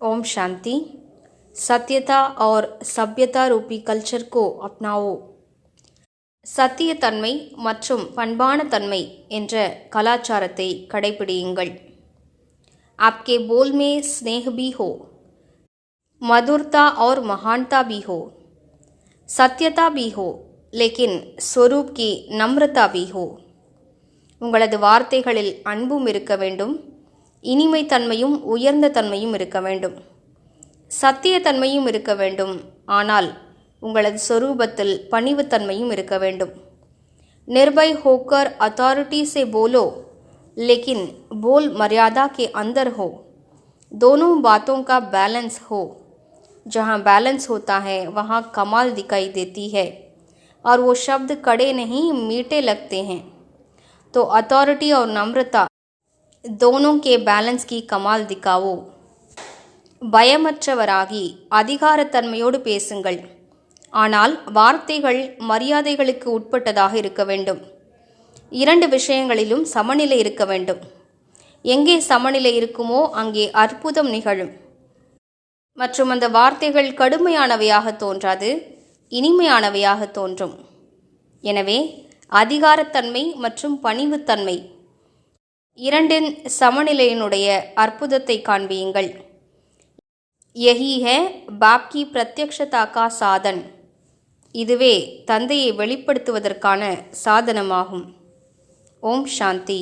ओम शांति सत्यता और सभ्यता रूपी कल्चर को अपनाओ சத்தியத்தன்மை மற்றும் பண்பான தன்மை என்ற கலாச்சாரத்தை கடைபிடியுங்கள் आपके बोल में स्नेह भी हो मधुरता और महानता भी हो सत्यता भी हो लेकिन स्वरूप की नम्रता भी हो உங்களது வார்த்தைகளில் அன்பும் இருக்க வேண்டும் இனிமை தன்மையும் உயர்ந்த தன்மையும் இருக்க வேண்டும் சத்தியத்தன்மையும் இருக்க வேண்டும் ஆனால் உங்களது சொரூபத்தில் பணிவுத்தன்மையும் இருக்க வேண்டும் निर्भय होकर अथॉरिटी से बोलो लेकिन बोल मर्यादा के अंदर हो दोनों बातों का बैलेंस हो जहाँ बैलेंस होता है वहाँ कमाल दिखाई देती है और वो शब्द कड़े नहीं मीठे लगते हैं तो अथॉरिटी और नम्रता दोनों के बैलेंस की कमाल दिखाओ பயமற்றவராகி அதிகாரத்தன்மையோடு பேசுங்கள் ஆனால் வார்த்தைகள் மரியாதைகளுக்கு உட்பட்டதாக இருக்க வேண்டும் இரண்டு விஷயங்களிலும் சமநிலை இருக்க வேண்டும் எங்கே சமநிலை இருக்குமோ அங்கே அற்புதம் நிகழும் மற்றும் அந்த வார்த்தைகள் கடுமையானவையாக தோன்றாது இனிமையானவையாக தோன்றும் எனவே அதிகாரத்தன்மை மற்றும் பணிவுத்தன்மை இரண்டின் சமநிலையினுடைய அற்புதத்தை காண்பியுங்கள். யஹி ஹே பாப்கி பிரத்யக்ஷதாக்கா சாதன். இதுவே தந்தையை வெளிப்படுத்துவதற்கான சாதனமாகும். ஓம் சாந்தி.